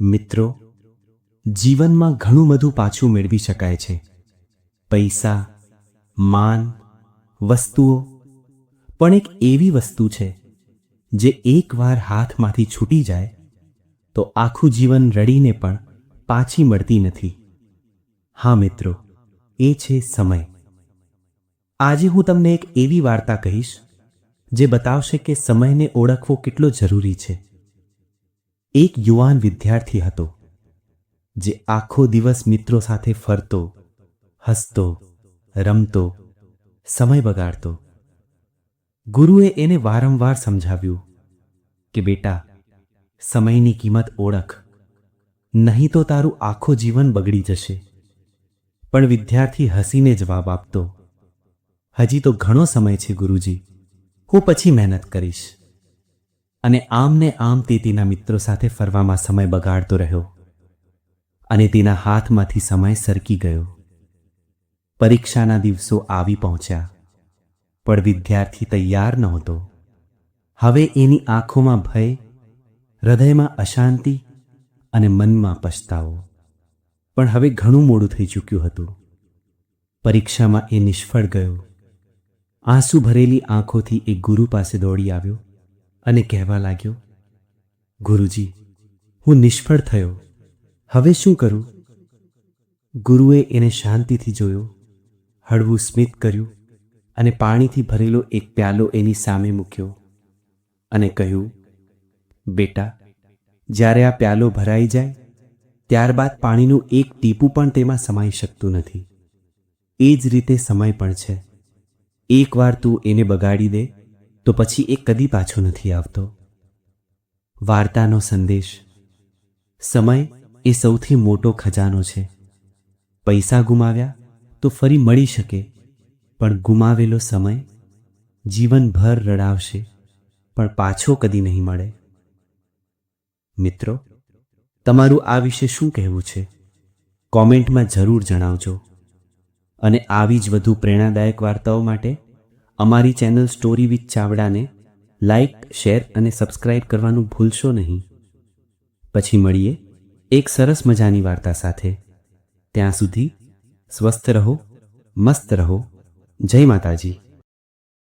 મિત્રો, જીવનમાં ઘણું બધું પાછું મેળવી શકાય છે. પૈસા, માન, વસ્તુઓ, પણ એક એવી વસ્તુ છે, જે એકવાર હાથમાંથી છૂટી જાય, તો આખું જીવન રડીને પણ પાછી મળતી નથી. હા મિત્રો, એ છે સમય. આજે હું તમને એક એવી વાર્તા કહીશ, જે બતાવશે કે સમયને ઓળખવો કેટલો જરૂરી છે. એક યુવાન વિદ્યાર્થી હતો, જે આખો દિવસ મિત્રો સાથે ફરતો, હસતો, રમતો, સમય બગાડતો. ગુરુએ એને વારંવાર સમજાવ્યું કે, બેટા, સમયની કિંમત ઓળખ. નહીં તો તારું આખો જીવન બગડી જશે. પણ વિદ્યાર્થી હસીને જવાબ આપતો, હજી તો ઘણો સમય છે ગુરુજી. હું પછી મહેનત કરીશ. અને આમને આમ તે તેના મિત્રો સાથે ફરવામાં સમય બગાડતો રહ્યો અને તેના હાથમાંથી સમય સરકી ગયો. પરીક્ષાના દિવસો આવી પહોંચ્યા, પણ વિદ્યાર્થી તૈયાર નહોતો. હવે એની આંખોમાં ભય, હૃદયમાં અશાંતિ અને મનમાં પછતાવો પણ હવે ઘણું મોડું થઈ ચૂક્યું હતું. પરીક્ષામાં એ નિષ્ફળ ગયો. આંસુ ભરેલી આંખોથી એ ગુરુ પાસે દોડી આવ્યો. અને કહેવા લાગ્યો, ગુરુજી, હું નિષ્ફળ થયો. હવે શું કરું? ગુરુએ એને શાંતિથી જોયો, હળવું સ્મિત કર્યું અને પાણીથી ભરેલો એક પ્યાલો એની સામે મૂક્યો અને કહ્યું, બેટા, જ્યારે આ પ્યાલો ભરાઈ જાય, ત્યારબાદ પાણીનું એક ટીપું પણ તેમાં સમાઈ શકતું નથી. એ જ રીતે સમય પણ છે. એકવાર તું એને બગાડી દે તો પછી એ કદી પાછો નથી આવતો. વાર્તાનો સંદેશ. સમય એ સૌથી મોટો ખજાનો છે. પૈસા ગુમાવ્યા તો ફરી મળી શકે, પણ ગુમાવેલો સમય જીવનભર રડાવશે, પણ પાછો કદી નહીં મળે. મિત્રો, તમારું આ વિશે શું કહેવું છે? કોમેન્ટમાં જરૂર જણાવજો. અને આવી જ વધુ પ્રેરણાદાયક વાર્તાઓ માટે અમારી ચેનલ સ્ટોરી વિથ ચાવડાને લાઇક શેર અને સબસ્ક્રાઇબ કરવાનું ભૂલશો નહીં. પછી મળીએ એક સરસ મજાની વાર્તા સાથે. ત્યાં સુધી સ્વસ્થ રહો, મસ્ત રહો. જય માતાજી.